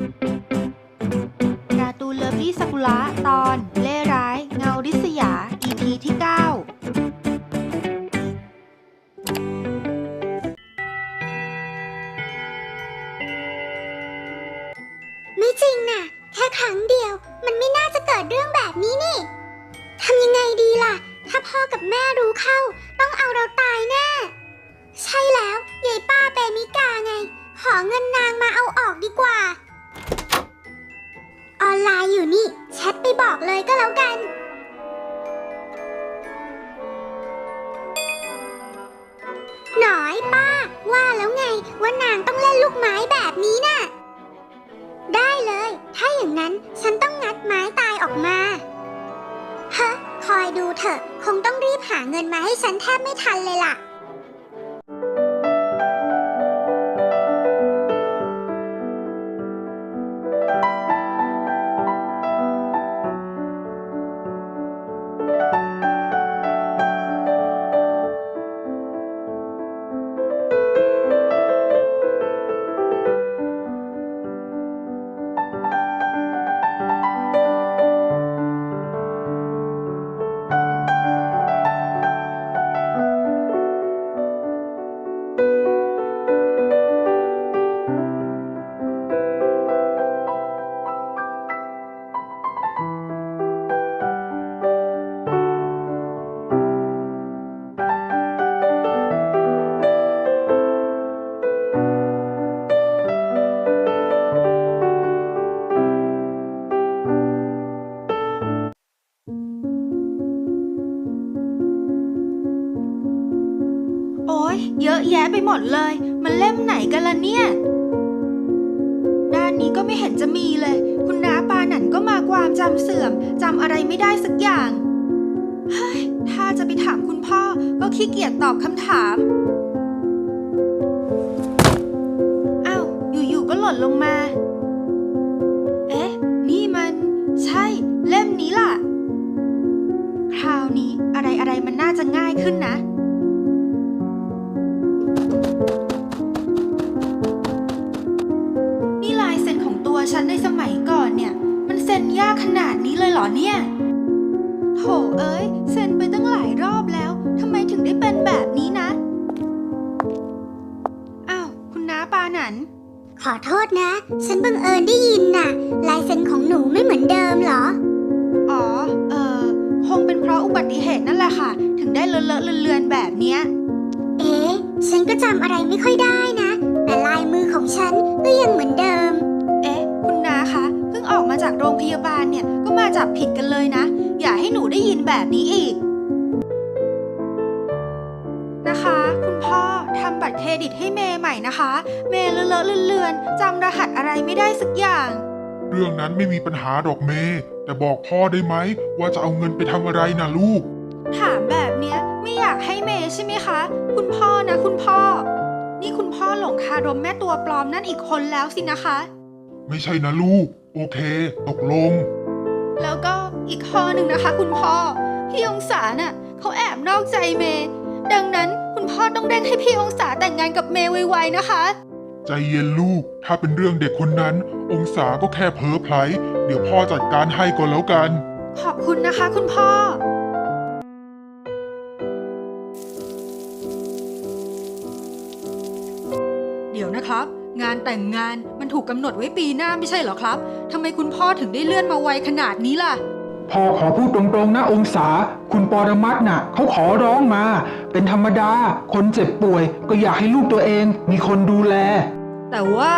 การ์ตูนเลิฟลี่สกุละตอนเล่ร้าย เงาริษยา EP ที่ 9 ไม่จริงน่ะ แค่ครั้งเดียว มันไม่น่าจะเกิดเรื่องแบบนี้นี่ทำยังไงดีล่ะ ถ้าพ่อกับแม่รู้เข้า ต้องเอาเราตายแน่ ใช่แล้วยายป้าเปมิกาไง ขอเงินนางมาเอาออกดีกว่า ออนไลน์อยู่นี่ แชทไปบอกเลยก็แล้วกัน หน่อยป้า ว่าแล้วไงว่านางต้องเล่นลูกไม้แบบนี้น่ะ ได้เลย ถ้าอย่างนั้นฉันต้องงัดไม้ตายออกมาฮะคอยดูเถอะ คงต้องรีบหาเงินมาให้ฉันแทบไม่ทันเลยล่ะ ไปหมดเลย มันเล่มไหนกันล่ะเนี่ย ด้านนี้ก็ไม่เห็นจะมีเลย คุณน้าปาหนันก็มาความจำเสื่อมจำอะไรไม่ได้สักอย่างเฮ้ยถ้าจะไปถามคุณพ่อก็ขี้เกียจตอบคำถามอ้าวอยู่ๆก็หล่นลงมา เลยเหรอเนี่ยโถเอ้ยเซ็นไปตั้งหลายรอบแล้วทำไมถึงได้เป็นแบบนี้นะ อ้าว คุณน้าปาหนัน ขอโทษนะ ฉันบังเอิญได้ยินน่ะ ลายเซ็นของหนูไม่เหมือนเดิมเหรอ อ๋อ เออ คงเป็นเพราะอุบัติเหตุนั่นแหละค่ะ ถึงได้เลอะเลอะเลือนๆแบบเนี้ย เอ๊ะ ฉันก็จำอะไรไม่ค่อยได้นะ แต่ลายมือของฉันก็ยังเหมือนเดิม จากโรงพยาบาลเนี่ยก็มาจับผิดกันเลยนะ อย่าให้หนูได้ยินแบบนี้อีก นะคะ คุณพ่อทำบัตรเครดิตให้เมย์ใหม่นะคะ เมย์เลอะๆเลือนๆจำรหัสอะไรไม่ได้สักอย่าง เรื่องนั้นไม่มีปัญหาดอกเมแต่บอกพ่อได้ไหมว่าจะเอาเงินไปทำอะไรนะลูก ถามแบบเนี้ยไม่อยากให้เมย์ใช่ไหมคะ คุณพ่อนะ คุณพ่อ นี่คุณพ่อหลงคารมแม่ตัวปลอมนั่นอีกคนแล้วสินะคะ ไม่ใช่นะลูกโอเค ตกลง แล้วก็อีกข้อหนึ่งนะคะ คุณพ่อ พี่องศาน่ะเขาแอบนอกใจเมย์ดังนั้นคุณพ่อต้องเร่งให้พี่องศาแต่งงานกับเมย์ไวๆนะคะ ใจเย็นลูก ถ้าเป็นเรื่องเด็กคนนั้น องศาก็แค่เพ้อไพลเดี๋ยวพ่อจัดการให้ก่อนแล้วกัน ขอบคุณนะคะ คุณพ่อ เดี๋ยวนะครับ งานแต่งงานมันถูกกำหนดไว้ปีหน้าไม่ใช่เหรอครับทำไมคุณพ่อถึงได้เลื่อนมาไวขนาดนี้ล่ะ พ่อขอพูดตรงๆนะองศา คุณปรมัตถ์น่ะเขาขอร้องมา เป็นธรรมดา คนเจ็บป่วย ก็อยากให้ลูกตัวเอง มีคนดูแล แต่ว่า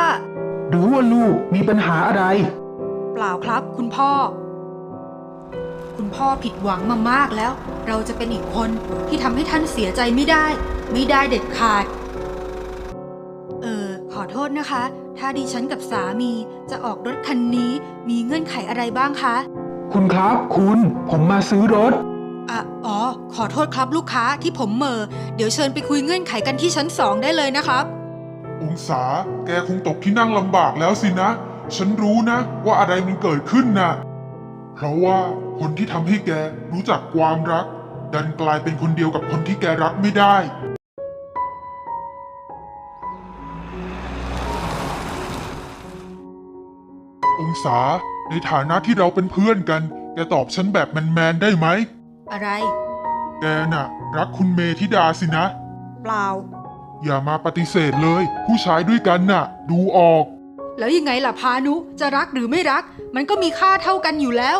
หรือว่าลูกมีปัญหาอะไร เปล่าครับคุณพ่อ คุณพ่อผิดหวังมามากแล้ว เราจะเป็นอีกคนที่ทำให้ท่านเสียใจไม่ได้ ไม่ได้เด็ดขาดเออขอโท ษนะคะ ถ้าดิฉันกับสามีจะออกรถคันนี้มีเงื่อนไขอะไรบ้างคะ คุณครับคุณผมมาซื้อรถ อะอ๋อ ขอโทษครับลูกค้าที่ผมเหมอเดี๋ยวเชิญไปคุยเงื่อนไขกันที่ชั้นสองได้เลยนะครับ องศาแกคงตกที่นั่งลำบากแล้วสินะ ฉันรู้นะ ว่าอะไรมันเกิดขึ้นนะเพราะว่าคนที่ทำให้แกรู้จักความรัก ดันกลายเป็นคนเดียวกับคนที่แกรักไม่ได้ องศา ในฐานะที่เราเป็นเพื่อนกัน แกตอบฉันแบบแมนๆได้ไหม อะไร แกน่ะ รักคุณเมธิดาสินะ เปล่า อย่ามาปฏิเสธเลย ผู้ชายด้วยกันน่ะ ดูออก แล้วยังไงล่ะพานุจะรักหรือไม่รัก มันก็มีค่าเท่ากันอยู่แล้ว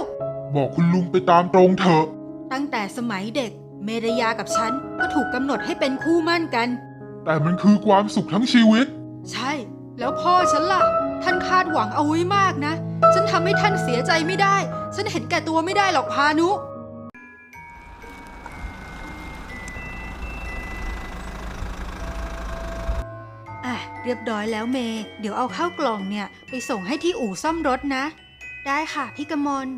บอกคุณลุงไปตามตรงเถอะ ตั้งแต่สมัยเด็ก เมรยากับฉันก็ถูกกำหนดให้เป็นคู่มั่นกัน แต่มันคือความสุขทั้งชีวิต ใช่ แล้วพ่อฉันล่ะ ท่านคาดหวังเอาไว้มากนะ ฉันทำให้ท่านเสียใจไม่ได้ ฉันเห็นแก่ตัวไม่ได้หรอกพานุ อะ เรียบร้อยแล้วเมย์เดี๋ยวเอาเข้าวกล่องเนี่ย ไปส่งให้ที่อู่ซ่อมรถนะ ได้ค่ะพี่กมล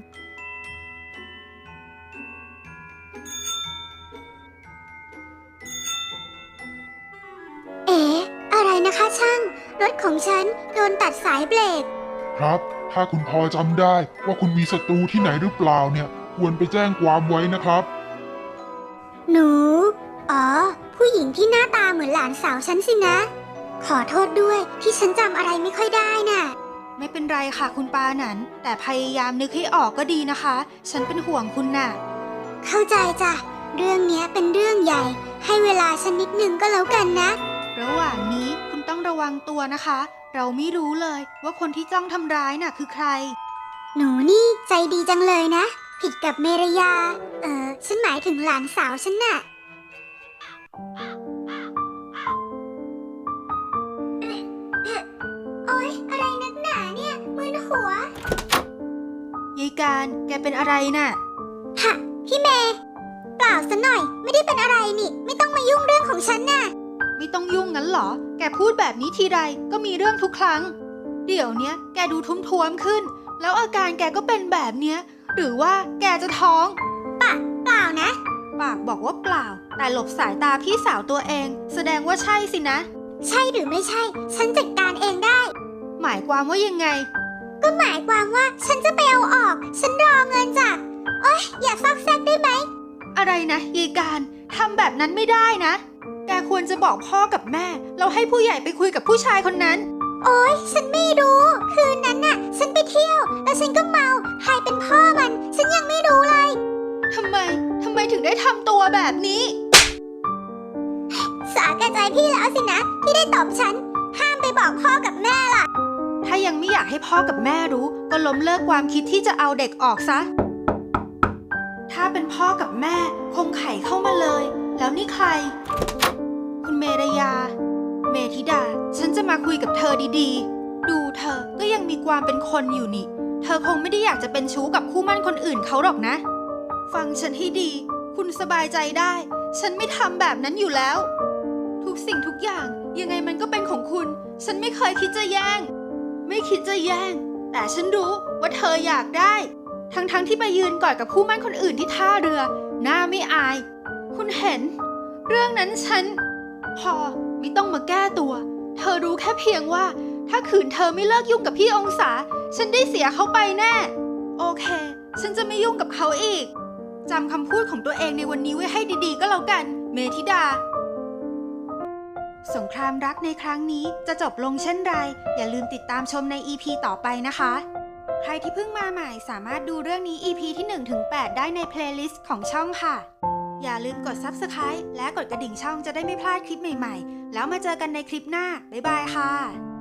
นะคะช่าง รถของฉันโดนตัดสายเบรก ครับ ถ้าคุณพอจำได้ว่าคุณมีศัตรูที่ไหนหรือเปล่าเนี่ย ควรไปแจ้งความไว้นะครับ หนู อ๋อ ผู้หญิงที่หน้าตาเหมือนหลานสาวฉันสินะ ขอโทษด้วยที่ฉันจำอะไรไม่ค่อยได้น่ะ ไม่เป็นไรค่ะคุณปาหนัน แต่พยายามนึกให้ออกก็ดีนะคะ ฉันเป็นห่วงคุณน่ะ เข้าใจจ้ะ เรื่องเนี้ยเป็นเรื่องใหญ่ ให้เวลาฉันนิดนึงก็แล้วกันนะ ระหว่างนี้คุณต้อง ระวังตัวนะคะ เราไม่รู้เลยว่าคนที่จ้องทำร้ายน่ะคือใคร หนูนี่ใจดีจังเลยนะ ผิดกับเมรยา เออฉันหมายถึงหลานสาวฉันน่ะโอ๊ยอะไรนักหนาเนี่ยมึนหัวยายการแกเป็นอะไรน่ะฮะพี่เมย์เปล่าซะหน่อย ไม่ได้เป็นอะไรนี่ ไม่ต้องมายุ่งเรื่องของฉันน่ะ ไม่ต้องยุ่งงั้นเหรอ แกพูดแบบนี้ทีไรก็มีเรื่องทุกครั้ง เดี๋ยวเนี้ยแกดูทุ้มๆขึ้น แล้วอาการแกก็เป็นแบบเนี้ย หรือว่าแกจะท้องปะเปล่านะ ปากบอกว่าเปล่า แต่หลบสายตาพี่สาวตัวเอง แสดงว่าใช่สินะ ใช่หรือไม่ใช่ ฉันจัดการเองได้ หมายความว่ายังไง ก็หมายความว่าฉันจะไปเอาออก ฉันรอเงินจากโอ๊ยอย่าซอกแซกได้ไหมอะไรนะยายการทำแบบนั้นไม่ได้นะ แกควรจะบอกพ่อกับแม่ เราให้ผู้ใหญ่ไปคุยกับผู้ชายคนนั้น โอ๊ย ฉันไม่รู้ คืนนั้นน่ะ ฉันไปเที่ยว แล้วฉันก็เมา ใครเป็นพ่อมัน ฉันยังไม่รู้เลย ทำไม ทำไมถึงได้ทำตัวแบบนี้ สาแก่ใจพี่แล้วสินะ ที่ได้ตอบฉัน ห้ามไปบอกพ่อกับแม่ล่ะ ถ้ายังไม่อยากให้พ่อกับแม่รู้ ก็ล้มเลิกความคิดที่จะเอาเด็กออกซะ ถ้าเป็นพ่อกับแม่ คงไขเข้ามาเลย แล้วนี่ใคร คุณเมรยา เมธิดา ฉันจะมาคุยกับเธอดีๆ ดูเธอก็ยังมีความเป็นคนอยู่นี่ เธอคงไม่ได้อยากจะเป็นชู้กับคู่มั่นคนอื่นเขาหรอกนะ ฟังฉันให้ดี คุณสบายใจได้ ฉันไม่ทำแบบนั้นอยู่แล้ว ทุกสิ่งทุกอย่างยังไงมันก็เป็นของคุณ ฉันไม่เคยคิดจะแย่ง ไม่คิดจะแย่ง แต่ฉันรู้ว่าเธออยากได้ ทั้งๆทที่ไปยืนกอดกับคู่มั่นคนอื่นที่ท่าเรือ หน้าไม่อาย คุณเห็น เรื่องนั้นฉัน พอไม่ต้องมาแก้ตัว เธอรู้แค่เพียงว่า ถ้าขืนเธอไม่เลิกยุ่งกับพี่องศา ฉันได้เสียเขาไปแน่ โอเค ฉันจะไม่ยุ่งกับเขาอีกจำคำพูดของตัวเองในวันนี้ไว้ให้ดีๆ ก็แล้วกัน เมธิดา สงครามรักในครั้งนี้จะจบลงเช่นไร อย่าลืมติดตามชมใน EP ต่อไปนะคะ ใครที่เพิ่งมาใหม่สามารถดูเรื่องนี้ EP ที่ 1-8 ได้ในเพลย์ลิสต์ของช่องค่ะ อย่าลืมกด Subscribe และกดกระดิ่งช่องจะได้ไม่พลาดคลิปใหม่ๆ แล้วมาเจอกันในคลิปหน้า บ๊ายบายค่ะ